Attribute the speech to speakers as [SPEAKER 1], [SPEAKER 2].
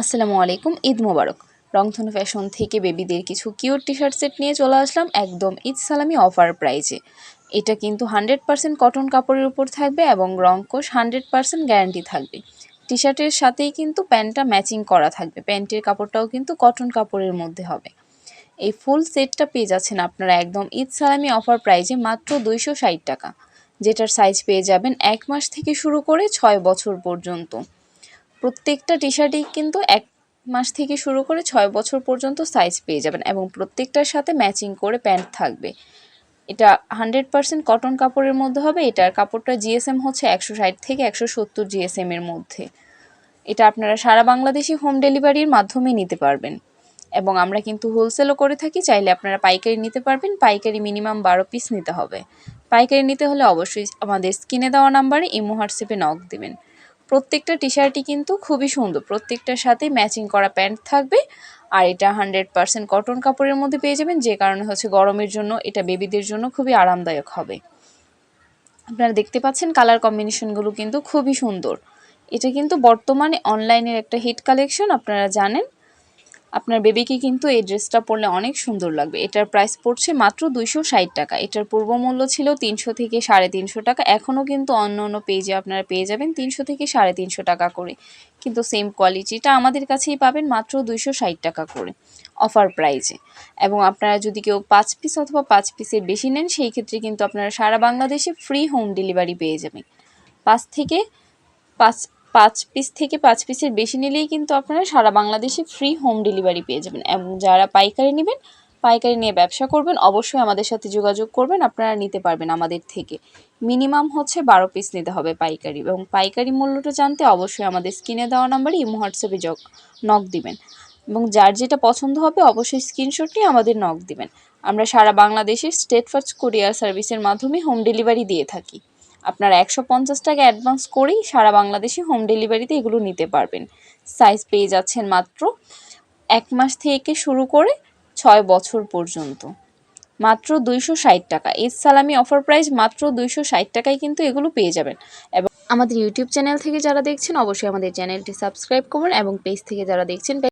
[SPEAKER 1] আসসালামু আলাইকুম, ঈদ মোবারক। রংধনু ফ্যাশন থেকে বেবিদের কিছু কিউট টি শার্ট সেট নিয়ে চলে আসলাম একদম ঈদ সালামি অফার প্রাইজে। এটা কিন্তু হান্ড্রেড পার্সেন্ট কটন কাপড়ের উপর থাকবে এবং রংকোশ হান্ড্রেড পার্সেন্ট গ্যারান্টি থাকবে। টি শার্টের সাথেই কিন্তু প্যান্টটা ম্যাচিং করা থাকবে, প্যান্টের কাপড়টাও কিন্তু কটন কাপড়ের মধ্যে হবে। এই ফুল সেটটা পেয়ে যাচ্ছেন আপনারা একদম ঈদ সালামি অফার প্রাইজে মাত্র দুইশো ষাট টাকা, যেটার সাইজ পেয়ে যাবেন এক মাস থেকে শুরু করে ছয় বছর পর্যন্ত। প্রত্যেকটা টি শার্টই কিন্তু এক মাস থেকে শুরু করে ছয় বছর পর্যন্ত সাইজ পেয়ে যাবেন এবং প্রত্যেকটার সাথে ম্যাচিং করে প্যান্ট থাকবে। এটা হান্ড্রেড পার্সেন্ট কটন কাপড়ের মধ্যে হবে, এটার কাপড়টা জিএসএম হচ্ছে একশো ষাট থেকে একশো সত্তর জিএসএম এর মধ্যে। এটা আপনারা সারা বাংলাদেশে হোম ডেলিভারির মাধ্যমে নিতে পারবেন। এবং আমরা কিন্তু হোলসেলও করে থাকি, চাইলে আপনারা পাইকারি নিতে পারবেন, পাইকারি মিনিমাম বারো পিস নিতে হবে। পাইকারি নিতে হলে অবশ্যই আমাদের স্ক্রিনে দেওয়া নাম্বারে ইমো হোয়াটসঅ্যাপে নক দেবেন। প্রত্যেকটা টি শার্টই কিন্তু খুবই সুন্দর। প্রত্যেকটার সাথে ম্যাচিং করা প্যান্ট থাকবে। আর এটা হান্ড্রেড পারসেন্ট কটন কাপড়ের মধ্যে পেয়ে যাবেন, যে কারণে হচ্ছে গরমের জন্য এটা বেবিদের জন্য খুবই আরামদায়ক হবে। আপনারা দেখতে পাচ্ছেন কালার কম্বিনেশনগুলো কিন্তু খুবই সুন্দর। এটা কিন্তু বর্তমানে অনলাইনের একটা হিট কালেকশন আপনারা জানেন। আপনার বেবিকে কিন্তু এই ড্রেসটা পরলে অনেক সুন্দর লাগবে। এটার প্রাইস পড়ছে মাত্র দুইশো ষাট টাকা। এটার পূর্ব মূল্য ছিল তিনশো থেকে সাড়ে তিনশো টাকা। এখনও কিন্তু অন্য অন্য পেজে আপনারা পেয়ে যাবেন তিনশো থেকে সাড়ে তিনশো টাকা করে। কিন্তু সেম কোয়ালিটিটা আমাদের কাছেই পাবেন মাত্র দুইশো ষাট টাকা করে অফার প্রাইজে এবং আপনারা যদি কেউ পাঁচ পিস অথবা পাঁচ পিসের বেশি নেন, সেই ক্ষেত্রে কিন্তু আপনারা সারা বাংলাদেশে ফ্রি হোম ডেলিভারি পেয়ে যাবেন। পাঁচ থেকে পাঁচ পাঁচ পিস থেকে পাঁচ পিসের বেশি নিলেই কিন্তু আপনারা সারা বাংলাদেশে ফ্রি হোম ডেলিভারি পেয়ে যাবেন। এবং যারা পাইকারি নেবেন, পাইকারি নিয়ে ব্যবসা করবেন, অবশ্যই আমাদের সাথে যোগাযোগ করবেন, আপনারা নিতে পারবেন আমাদের থেকে। মিনিমাম হচ্ছে বারো পিস নিতে হবে পাইকারি। এবং পাইকারি মূল্যটা জানতে অবশ্যই আমাদের স্ক্রিনে দেওয়া নাম্বারে ইমো, হোয়াটসঅ্যাপে যোগ, নক দিবেন। এবং যার যেটা পছন্দ হবে, অবশ্যই স্ক্রিনশট নিয়ে আমাদের নক দিবেন। আমরা সারা বাংলাদেশে স্টেট ফার্স্ট কুরিয়ার সার্ভিসের মাধ্যমে হোম ডেলিভারি দিয়ে থাকি। আপনারা একশো পঞ্চাশ টাকা অ্যাডভান্স করেই সারা বাংলাদেশে হোম ডেলিভারিতে এগুলো নিতে পারবেন। সাইজ পেয়ে যাচ্ছেন মাত্র এক মাস থেকে শুরু করে ছয় বছর পর্যন্ত। মাত্র দুইশো ষাট টাকা। ঈদ সালামি অফার প্রাইস মাত্র দুইশো ষাট টাকায় কিন্তু এগুলো পেয়ে যাবেন। এবং আমাদের ইউটিউব চ্যানেল থেকে যারা দেখছেন, অবশ্যই আমাদের চ্যানেলটি সাবস্ক্রাইব করুন এবং পেজ থেকে যারা দেখছেন